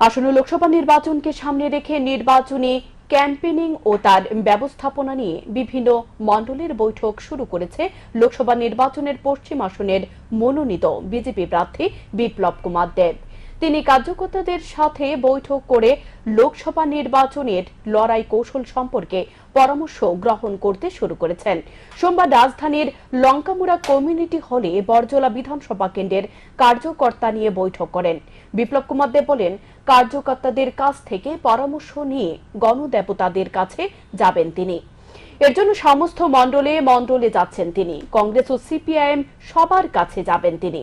আসন্ন লোকসভা নির্বাচনকে সামনে রেখে নির্বাচনী ক্যাম্পেনিং ও তার ব্যবস্থাপনা নিয়ে বিভিন্ন মণ্ডলের বৈঠক শুরু করেছে লোকসভা নির্বাচনের পশ্চিম আসনের মনোনীত বিজেপি প্রার্থী বিপ্লব কুমার দেব। তিনি কার্যকর্তাদের সাথে বৈঠক করে লোকসভা নির্বাচনের লড়াই কৌশল সম্পর্কে পরামর্শ গ্রহণ করতে শুরু করেছেন। সোমবার রাজধানীর লঙ্কামুড়া কমিউনিটি হলে বরজলা বিধানসভা কেন্দ্রের কার্যকর্তা নিয়ে বৈঠক করেন। বিপ্লব কুমার দেব বলেন, কার্যকর্তাদের কাছ থেকে পরামর্শ নিয়ে গণদেবতাদের কাছে যাবেন তিনি। এর জন্য সমস্ত মণ্ডলে মণ্ডলে যাচ্ছেন তিনি। কংগ্রেস ও সিপিআইএম সবার কাছে যাবেন তিনি।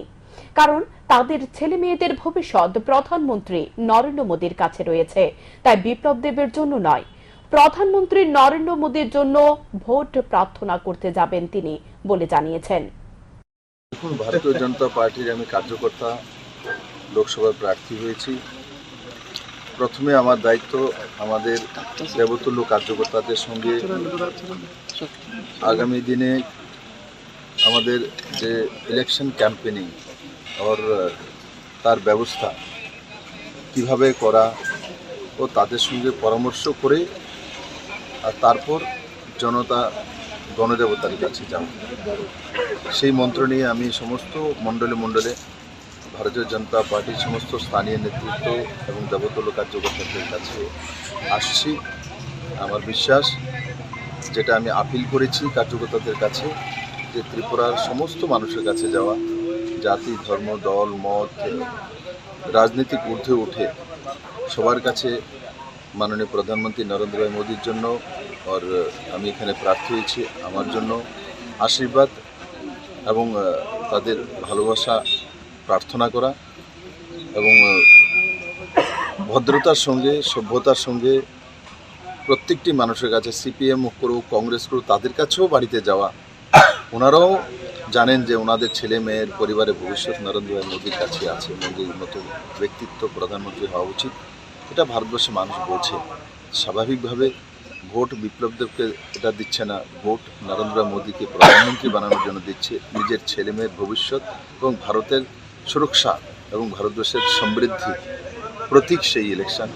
কারণ তাদের ছেলে মেয়েদের ভবিষ্যৎ প্রধানমন্ত্রী নরেন্দ্র মোদীর কাছে রয়েছে। তাই বিপ্লব দেবের জন্য নয়, প্রধানমন্ত্রী নরেন্দ্র মোদীর জন্য ভোট প্রার্থনা করতে যাবেন তিনি বলে জানিয়েছেন। ভারতীয় জনতা পার্টির আমি কার্যকর্তা, লোকসভার প্রার্থী হয়েছি। প্রথমে আমার দায়িত্ব আমাদের দেবতুল্য কার্যকর্তাদের সঙ্গে আগামী দিনে আমাদের যে ইলেকশন ক্যাম্পেনিং ওর তার ব্যবস্থা কীভাবে করা ও তাদের সঙ্গে পরামর্শ করে আর তারপর জনতা গণদেবতার কাছে যাব সেই মন্ত্র নিয়ে আমি সমস্ত মণ্ডলে মণ্ডলে ভারতীয় জনতা পার্টির সমস্ত স্থানীয় নেতৃত্ব এবং দেবতুল্য কার্যকর্তাদের কাছে আসছি। আমার বিশ্বাস যেটা আমি আপিল করেছি কার্যকর্তাদের কাছে যে ত্রিপুরার সমস্ত মানুষের কাছে যাওয়া জাতি, ধর্ম, দল, মত, রাজনীতিক ঊর্ধ্বে উঠে সবার কাছে মাননীয় প্রধানমন্ত্রী নরেন্দ্র ভাই মোদীর জন্য আর আমি এখানে প্রার্থী হয়েছি আমার জন্য আশীর্বাদ এবং তাদের ভালোবাসা প্রার্থনা করা এবং ভদ্রতার সঙ্গে, সভ্যতার সঙ্গে প্রত্যেকটি মানুষের কাছে সিপিএম করুক কংগ্রেস করুক তাদের কাছেও বাড়িতে যাওয়া, ওনারাও জানেন যে ওনাদের ছেলে মেয়ের পরিবারের ভবিষ্যৎ নরেন্দ্র ভাই মোদীর কাছে আছে, মোদীর মতো ব্যক্তিত্ব, প্রধানমন্ত্রী হওয়া উচিত। এটা ভারতবর্ষের মানুষ বলছে স্বাভাবিকভাবে ভোট বিপ্লবদেরকে এটা দিচ্ছে না। ভোট নরেন্দ্র মোদীকে প্রধানমন্ত্রী বানানোর জন্য দিচ্ছে। নিজের ছেলে মেয়ের ভবিষ্যৎ এবং ভারতের সুরক্ষা এবং ভারতবর্ষের সমৃদ্ধি প্রতীক সেই ইলেকশন